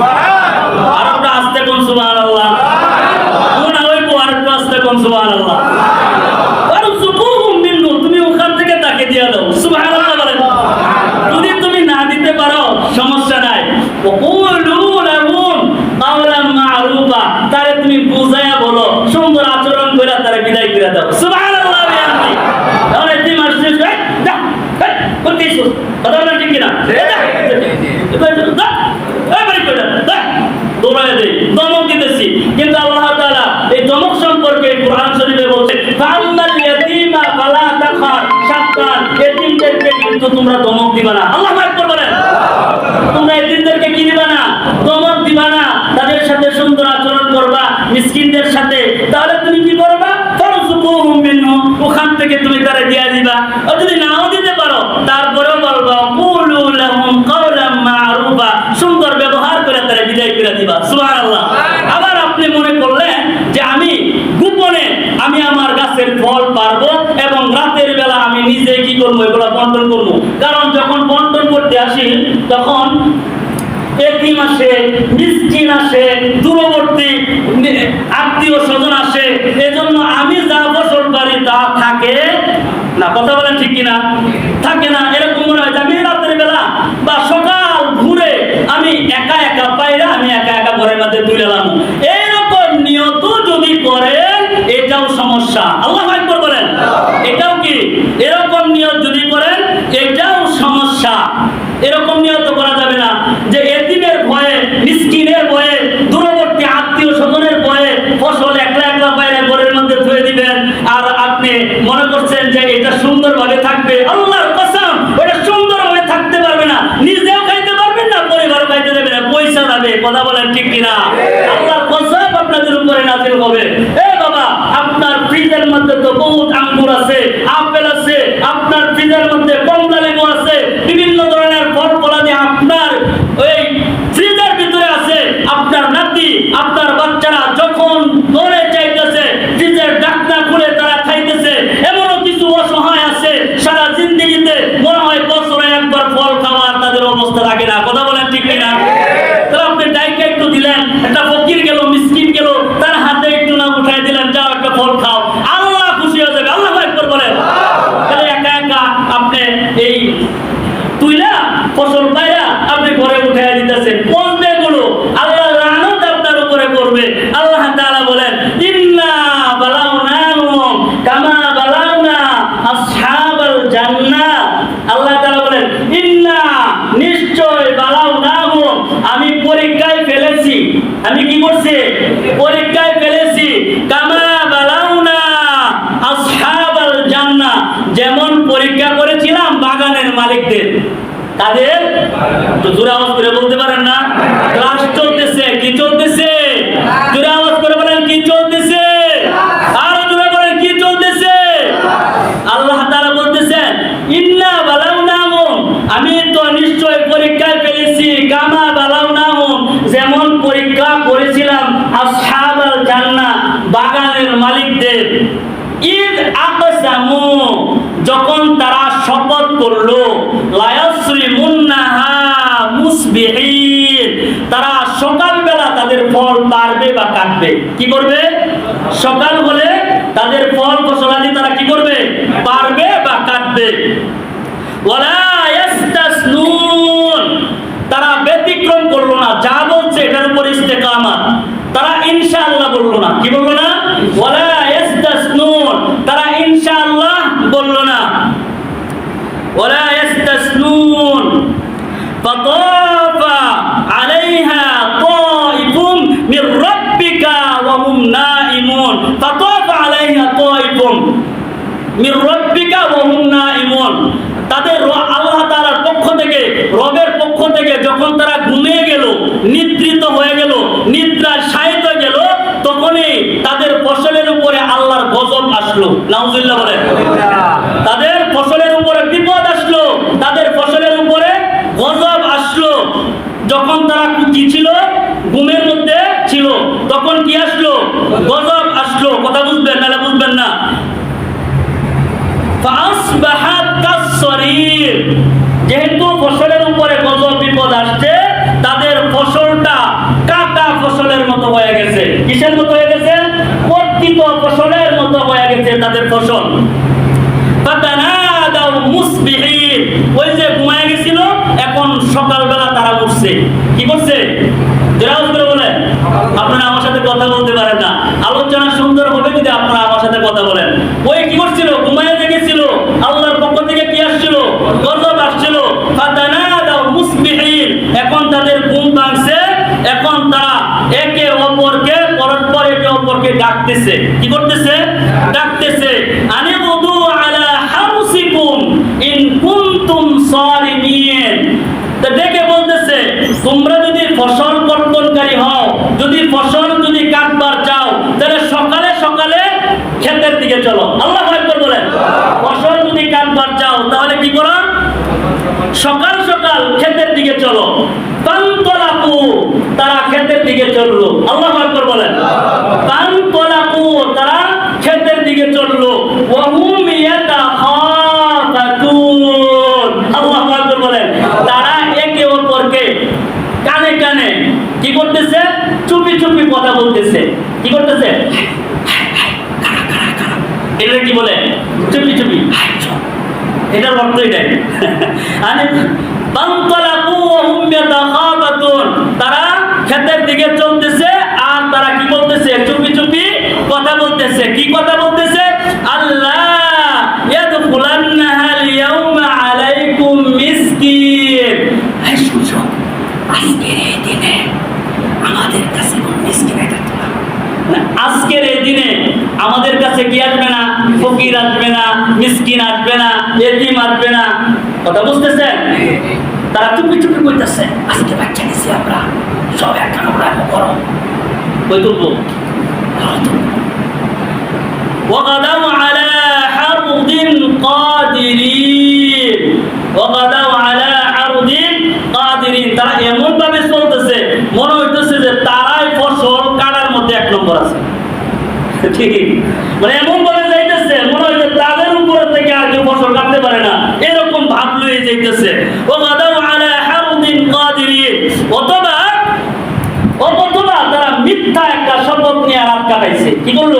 সুবহান তোমরা দমক দিবা না। আল্লাহ আকবার বলেন। তোমরা এদিনদেরকে কি দিবা না? দমক দিবা না। তাদের সাথে সুন্দর আচরণ করবা, মিসকিনদের সাথে। তাহলে তুমি কি করবা? ওখান থেকে তুমি তারে দিয়া দিবা আর যদি নাও দিতে পারো তারপরেও বলবা কুলু লাহুম কাওলাম মারুফা সুন্দর ব্যবহার করে তারে বিদায় করে দিবা সুবহানাল্লাহ আবার আপনি মনে করলেন যে আমি গোপনে আমি আমার গাছের ফল পারব এবং রাতের বেলা আমি নিজে কি করব এগুলো বন্টন করব কারণ যখন বন্টন করতে আসি, তখন আসে মিসকিন আসে, দূরবর্তী আত্মীয় স্বজন আসে, এজন্য আমি যা তা থাকে না। কথা বলেন ঠিক কিনা? থাকে না। এরকম মনে হয় আমি বেলা বা সকাল ঘুরে আমি একা একা পাইরা আমি একা একা ঘরের মধ্যে তুলে এলাম নিয়ত যদি করেন, এটাও সমস্যা। আল্লাহ আকবর বলেন এটাও কি এরকম নিয়ত যদি করেন এটাও সমস্যা এরকম নিয়ত করা যাবে না যে এতিমের ভয়ে মিসকিনের ভয়ে দূরবর্তী আত্মীয় স্বজনের ভয়ে ফসল একলা একলা বাইরে ঘরের মধ্যে ধুয়ে দিবেন আর আপনি মনে করছেন যে এটা সুন্দরভাবে থাকবে আল্লাহর কসম, ওটা সুন্দরভাবে থাকতে পারবে না। নিজেও খাইতে পারবেন না, পরিবারও খাইতে দেবে না। পয়সা যাবে কথা বলেন ঠিক কিনা আল্লাহর কসম আপনাদের উপরে নাজিল হবে এ বাবা আপনার ফ্রিজের মধ্যে তো বহুত আঙ্গুর আছে আপেল আছে আপনার ফ্রিজের মধ্যে কমলা লেবু আছে বিভিন্ন ধরনের ফল ফলাদি আপনার ওই ফ্রিজের ভিতরে আছে আপনার নাতি আপনার বাচ্চারা যখন দৌড়ে চাইতেছে ফ্রিজের ডাকনা খুলে তারা খাইতেছে এমনও কিছু অসহায় আছে সারা জিন্দিগিতে মনে হয় বছরে একবার ফল খাওয়ার তাদের অবস্থা থাকে না কথা বলেন ঠিক কিনা তাহলে আপনি ডাইকে একটু দিলেন একটা ফকির গেল মিসকিন গেল তার হাতে একটু না উঠাই দিলেন যাও একটা ফল খাও আল্লাহ খুশি হয়ে যাবে আল্লাহ একবার বলেন তাহলে একা একা আপনি এই তুইলা ফসল পাইরা আপনি ঘরে উঠাই দিতেছেন পচবে গুলো আল্লাহ লানত আপনার উপরে করবে আল্লাহ তাআলা বলেন ইন্না বালাউনাহুম কামা বালাউনা আসহাবাল জান্নাহ আল্লাহ তাআলা বলেন ইন্না নিশ্চয় বালাউনাহুম আমি পরীক্ষায় ফেলেছি আমি কি করছি? পরীক্ষায় ফেলেছি। কামা বালাউনা আসহাবাল জান্নাহ যেমন পরীক্ষা করেছিলাম বাগানের মালিকদের। তাদের তো জোরে আওয়াজ করে বলতে পারেন না। ক্লাস চলতেছে কি চলতেছে জোরে আওয়াজ করে বলেন কি চলতেছে আরও জোরে বলেন কি চলতেছে আল্লাহ তাআলা বলতেছেন ইন্না বালাউনাহুম আমি তো নিশ্চয় পরীক্ষায় ফেলেছি কামা বালাউনাহুম যেমন পরীক্ষা করেছিলাম আসহাবাল জান্নাহ বাগানের মালিকদের। ঈদ আকসামু, যখন তারা শপথ করল লায়াসরি মুন্নাহা মুসবিহিন। তারা সকালবেলা তাদের ফল পারবে বা কাটবে। কি করবে? সকাল হলে তাদের ফল ফসলাদি তারা কি করবে? পারবে বা কাটবে। ওয়ালা ইয়াস্তাসনুন। তারা ব্যতিক্রম করল না। যা বলছে এটার উপর ইস্তেকামাত। তারা ইনশাআল্লাহ বলল না। কি বলল না? ওয়ালা ইয়াস্তাসনুন। তারা ইনশাআল্লাহ বলল না। ওয়ালা ইয়াস্তাসনুন। ফাতাফা আলাইহা তাইফুম মির রাব্বিকা ওয়া হুম নাইমুন ফাতাফা আলাইহা তাইফুম মির রাব্বিকা ওয়া হুম নাইমুন মুসবিহিন ওই যে ঘুমায় গেছিল, এখন সকালবেলা তারা উঠছে। কি করছে? আপনারা আমার সাথে কথা বলতে পারেন না। আলোচনা সুন্দর হবে যদি আপনারা আমার সাথে কথা বলেন। ওই কি করছিল? ঘুমাইয়া জেগেছিল আল্লাহর পক্ষ থেকে কি আসছিল? গজব আসছিল। এখন তাদের ঘুম ভাঙছে, এখন তারা একে অপরকে, পরস্পর একে অপরকে ডাকতেছে। কি করতেছে? ডাকতেছে আনি বুদু আলা হারসিকুম ইন কুনতুম সারিমিন তা ডেকে বলতেছে তোমরা যদি ফসল কর্তনকারী হও যদি ফসল যদি কাটবার চাও, তাহলে সকালে সকালে ক্ষেতের দিকে চলো। আল্লাহ একবার বলেন। ফসল যদি কাটবার চাও, তাহলে কি করো? সকাল সকাল ক্ষেতের দিকে চলো। কান্তলাকু তারা ক্ষেতের দিকে চলল। আল্লাহ আকবর বলেন। কান্তলাকু তারা ক্ষেতের দিকে চলল। ওয়াহুম ইয়াতাখাফাতুন। আল্লাহ আকবর বলেন। তারা একে অপরকে কানে কানে কি করতেছে? চুপি কথা বলতেছে। কি করতেছে? এটা কি বলে? চুপি চুপি। এটার অর্থ এটাই হুম তারা ক্ষেতের দিকে চলতেছে আর তারা কি বলতেছে চুপি চুপি কথা বলতেছে কি কথা বলতেছে আল্লাহ ইয়াদখুলান্নাহা আল-ইয়াওমা আলাইকুম মিসকিন এই শুনছো আজকের এই দিনে আমাদের কাছে কোন মিসকিন এটা না, আজকের এই দিনে আমাদের কাছে কি আসবে না ফকির আসবে না মিসকিন আসবে না এতিম আসবে না কথা বুঝতেছেন তারা চুপি চুপি কইতেছে আজকে বাচ্চা নিছি আমরা সব একটা আমরা করো কই তুলবো وغدوا على حرد قادرين وغدوا على حرد قادرين তারা এমন ভাবে চলতেছে মনে হইতেছে যে তারাই ফসল কাটার মধ্যে এক নম্বর আছে ঠিক মানে এমন যাইতেছে। ও গাদাউ আলা হারুদিন কাদিরিন। অথবা অথবা তারা মিথ্যা একটা শপথ নিয়ে রাত কাটাইছে। কি করল?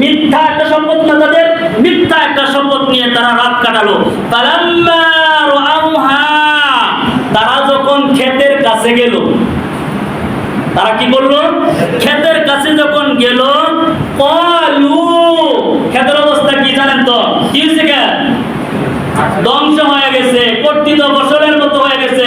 মিথ্যা একটা শপথ না তাদের? মিথ্যা একটা শপথ নিয়ে তারা রাত কাটালো। তারা যখন ক্ষেতের কাছে গেল, তারা কি করল? ক্ষেতের কাছে যখন গেল কলু ক্ষেতের অবস্থা কি জানেন তো? কি হয়েছে? ধ্বংস হয়ে গেছে কর্তৃত ফসলের মতো হয়ে গেছে।